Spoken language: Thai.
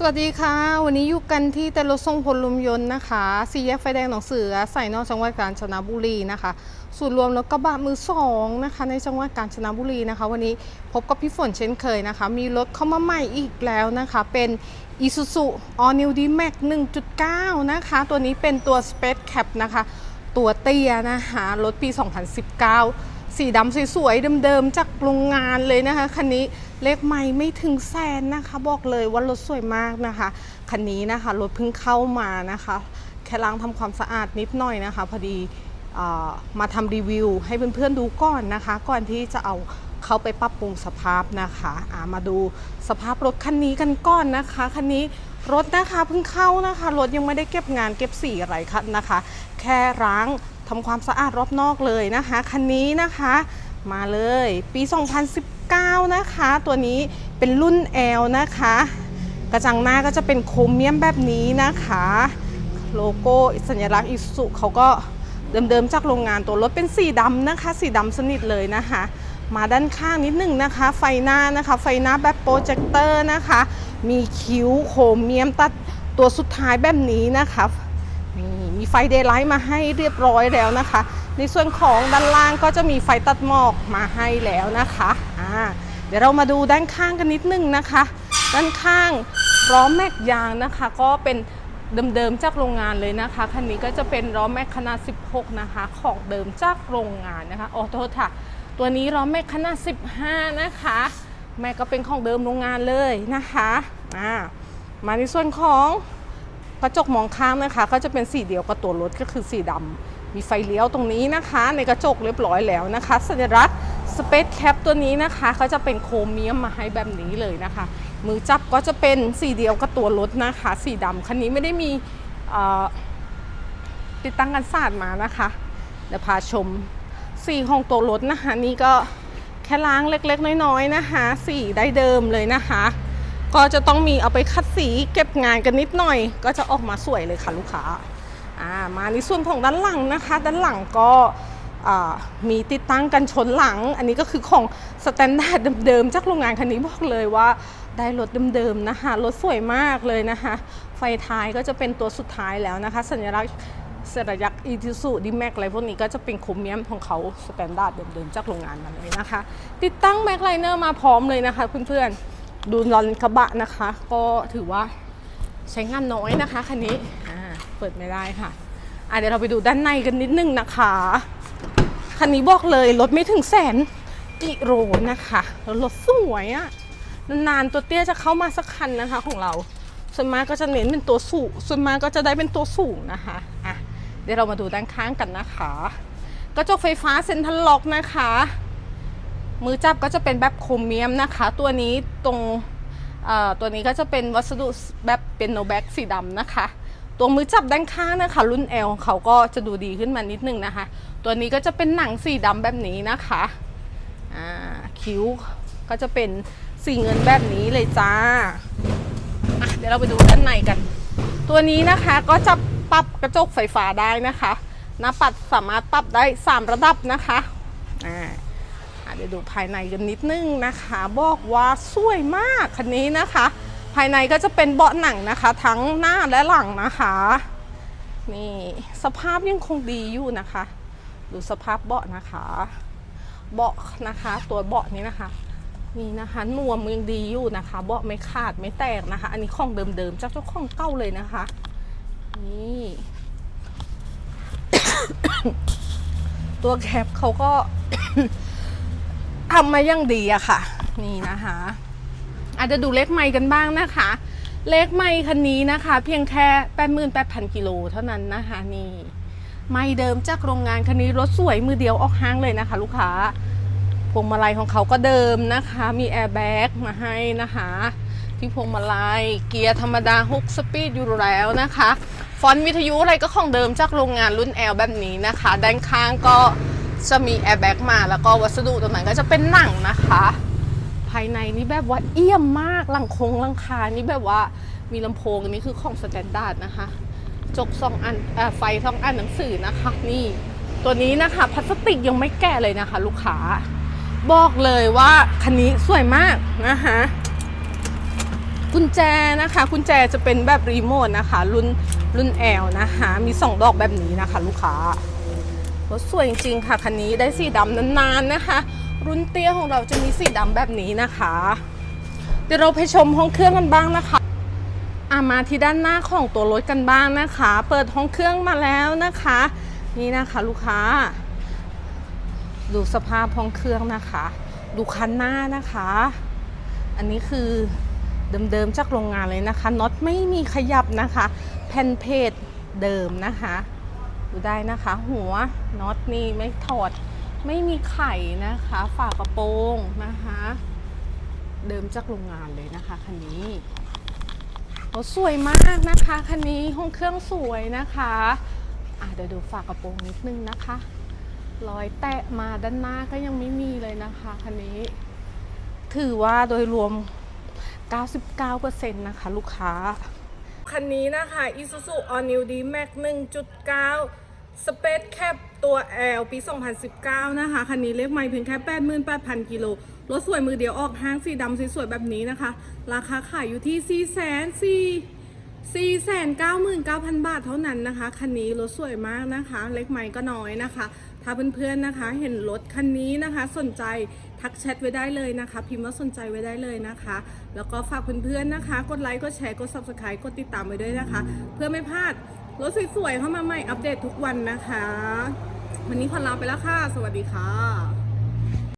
สวัสดีค่ะ วันนี้อยู่กันที่เตลรถทรงพลลุมยนต์นะคะสี่แยกไฟแดงหนองเสือใส่นอกจังหวัดกาญจนบุรีนะคะศูนรวมรถกระบะมือสองนะคะในจังหวัดกาญจนบุรีนะคะ วันนี้พบกับพี่ฝนเช่นเคยนะคะ มีรถเข้ามาใหม่อีกแล้วนะคะ เป็น Isuzu All New D-Max 1.9 นะคะ ตัวนี้เป็นตัว Space Cap นะคะ ตัวเตี้ยนะคะรถปี 2019 สีดำสวยๆเดิมๆจากโรงงานเลยนะคะคันนี้ เลขไม่ไม่ถึงแสนนะคะ บอกเลยว่ารถสวยมากนะคะ คันนี้นะคะรถเพิ่งเข้ามานะคะ แค่ล้างทำความสะอาดนิดหน่อยนะคะ พอดีออมาทำรีวิวให้เพื่อนๆดูก่อนนะคะ ก่อนที่จะเอาเขาไปปรับปรุงสภาพนะคะมาดูสภาพรถคันนี้กันก่อนนะคะคันนี้รถนะคะเพิ่งเข้านะคะ รถยังไม่ได้เก็บงานเก็บสีอะไรคันนะคะ แค่ล้างทำความสะอาดรอบนอกเลยนะคะ คันนี้นะคะ มาเลยปี 201 9 นะคะ ตัวนี้เป็นรุ่น L นะคะ กระจังหน้าก็จะเป็นโครเมียมแบบนี้นะคะ โลโก้สัญลักษณ์อิสุเขาก็เดิมๆจากโรงงานตัวรถเป็นสีดำนะคะ สีดำสนิทเลยนะคะ มาด้านข้างนิดหนึ่งนะคะ ไฟหน้านะคะ ไฟหน้าแบบโปรเจคเตอร์นะคะ มีคิ้วโครเมียมตัดตัวสุดท้ายแบบนี้นะคะนี่มีไฟเดย์ไลท์มาให้เรียบร้อยแล้วนะคะ ในส่วนของด้านล่างก็จะมีไฟตัดหมอกมาให้แล้วนะคะ เดี๋ยวเรามาดูด้านข้างกันนิดนึงนะคะ ด้านข้างล้อแม็กยางนะคะ ก็เป็นเดิมๆจากโรงงานเลยนะคะคันนี้ก็จะเป็นล้อแม็กขนาด 16 นะคะ ของเดิมจากโรงงานนะคะออโทษค่ะ ตัวนี้ล้อแม็กขนาด 15 นะคะ แม็กก็เป็นของเดิมโรงงานเลยนะคะอ่ามาในส่วนของกระจกมองข้างนะคะ ก็จะเป็นสีเดียวกับตัวรถก็คือสีดำมีไฟเลี้ยวตรงนี้นะคะ ในกระจกเรียบร้อยแล้วนะคะ สัญลักษณ์ สเปซแคปตัวนี้นะคะเขาจะเป็นโครเมียมมาให้แบบนี้เลยนะคะ มือจับก็จะเป็นสีเดียวกับตัวรถนะคะ สีดำคันนี้ไม่ได้มีติดตั้งกันศาสตร์มานะคะ เดี๋ยวพาชมสีของตัวรถนะคะนี่ก็แค่ล้างเล็กๆ น้อยๆนะคะ สีได้เดิมเลยนะคะ ก็จะต้องมีเอาไปคัดสีเก็บงานกันนิดหน่อย ก็จะออกมาสวยเลยค่ะลูกค้าอ่ามาในส่วนของด้านหลังนะคะ ด้านหลังก็ มีติดตั้งกันชนหลัง อันนี้ก็คือของสแตนดาร์ดเดิมๆจากโรงงานคันนี้บอกเลยว่าได้รถเดิมๆนะคะรถสวยมากเลยนะคะ ไฟท้ายก็จะเป็นตัวสุดท้ายแล้วนะคะ สัญลักษณ์สัญลักษณ์อีทิสุดิแม็กอะไรพวกนี้ก็จะเป็นโครเมียมของเขาสแตนดาร์ดเดิมๆจากโรงงานมาเลยนะคะ ติดตั้งแม็กไลเนอร์มาพร้อมเลยนะคะเพื่อนๆดูลอนกระบะนะคะ ก็ถือว่าใช้งานน้อยนะคะคันนี้เปิดไม่ได้ค่ะอะเดี๋ยวเราไปดูด้านในกันนิดนึงนะคะ คันนี้บอกเลยรถไม่ถึงแสนกิโลนะคะรถสวยอะนานๆตัวเตี้ยจะเข้ามาสักคันนะคะของเรา ส่วนมากก็จะเน้นเป็นตัวสูงส่วนมากก็จะได้เป็นตัวสูงนะคะอะเดี๋ยวเรามาดูด้านข้างกันนะคะ กระจกไฟฟ้าเซ็นทรัลล็อกนะคะ มือจับก็จะเป็นแบบโครเมียมนะคะ ตัวนี้ตรงตัวนี้ก็จะเป็นวัสดุแบบเป็นโนแบ็กสีดำนะคะ ตัวมือจับด้านข้างนะคะรุ่น L เขาก็จะดูดีขึ้นมานิดนึงนะคะ ตัวนี้ก็จะเป็นหนังสีดำแบบนี้นะคะคิ้วก็จะเป็นสีเงินแบบนี้เลยจ้าเดี๋ยวเราไปดูด้านในกัน ตัวนี้นะคะก็จะปรับกระจกไฟฟ้าได้นะคะหน้าปัดสามารถปรับได้ 3 ระดับนะคะอ่าเดี๋ยวดูภายในกันนิดนึงนะคะ บอกว่าสวยมากคันนี้นะคะายในก็จะเป็นเบาะหนังนะคะ ทั้งหน้าและหลังนะคะนี่สภาพยังคงดีอยู่นะคะ ดูสภาพเบาะนะคะ เบาะนะคะ ตัวเบาะนี้นะคะนี่นะคะนวมยังดีอยู่นะคะ เบาะไม่ขาดไม่แตกนะคะ อันนี้ของเดิมๆจากเจ้าของเก่าเลยนะคะนี่ตัวแคปเขาก็ทำมาอย่างดีอะค่ะ นี่นะคะ อาจจะดูเลขไมค์กันบ้างนะคะ เลขไมค์คันนี้นะคะ เพียงแค่88,000กิโลเท่านั้นนะคะนี่ไม่เดิมจากโรงงานคันนี้รถสวยมือเดียวออกห้างเลยนะคะ ลูกค้าพวงมาลัยของเขาก็เดิมนะคะ มีแอร์แบ็กมาให้นะคะ ที่พวงมาลัยเกียร์ธรรมดา6สปีดอยู่แล้วนะคะ ฟอนต์วิทยุอะไรก็ของเดิมจากโรงงานรุ่น L แบบนี้นะคะ ด้านข้างก็จะมีแอร์แบ็กมาแล้วก็วัสดุตรงนั้นก็จะเป็นหนังนะคะ ภายในนี่แบบว่าเอี่ยมมากหลังคงลังคานี่แบบว่ามีลำโพงอันนี้คือของสแตนดาร์ดนะคะ จกสองอันอไฟสองอันหนังสือนะคะ นี่ ตัวนี้นะคะพลาสติกยังไม่แกะเลยนะคะ ลูกค้า บอกเลยว่าคันนี้สวยมากนะคะกุญแจนะคะกุญแจจะเป็นแบบรีโมทนะคะ รุ่นรุ่นแอลนะคะ มีสองดอกแบบนี้นะคะ ลูกค้ารถสวยจริงๆค่ะคันนี้ได้สีดำนานๆนะคะ รุ่นเตี้ยของเราจะมีสีดำแบบนี้นะคะ เดี๋ยวเราไปชมห้องเครื่องกันบ้างนะคะอามาที่ด้านหน้าของตัวรถกันบ้างนะคะ เปิดห้องเครื่องมาแล้วนะคะ นี่นะคะลูกค้า ดูสภาพห้องเครื่องนะคะ ดูคันหน้านะคะ อันนี้คือเดิมๆจากโรงงานเลยนะคะน็อตไม่มีขยับนะคะแผ่นเพจเดิมนะคะ ดูได้นะคะ หัวน็อตนี่ไม่ถอด ไม่มีไข่นะคะ ฝากระโปรงนะคะ เดิมจากโรงงานเลยนะคะคันนี้โอ้สวยมากนะคะคันนี้ห้องเครื่องสวยนะคะอะเดี๋ยวดูฝากระโปรงนิดนึงนะคะรอยแตะมาด้านหน้าก็ยังไม่มีเลยนะคะคันนี้ ถือว่าโดยรวม 99%นะคะ ลูกค้า คันนี้นะคะ Isuzu All New D-Max 1.9 Space Cap ตัว L ปี 2019 นะคะ คันนี้เลขไม่เพียงแค่ 88,000 กิโล รถสวยมือเดียวออกห้างสีดำสวยๆแบบนี้นะคะ ราคาขายอยู่ที่ 4 4 499,000 บาทเท่านั้นนะคะ คันนี้รถสวยมากนะคะ เล็กไม่ก็น้อยนะคะ ถ้าเพื่อนๆนะคะ เห็นรถคันนี้นะคะ สนใจทักแชทไว้ได้เลยนะคะ พิมพ์ว่าสนใจไว้ได้เลยนะคะ แล้วก็ฝากเพื่อนๆนะคะ กดไลค์ กดแชร์ กด subscribe กดติดตามไว้ด้วยนะคะ เพื่อไม่พลาด รถสวยๆเข้ามาใหม่อัปเดตทุกวันนะคะ วันนี้ขอลาไปแล้วค่ะ สวัสดีค่ะ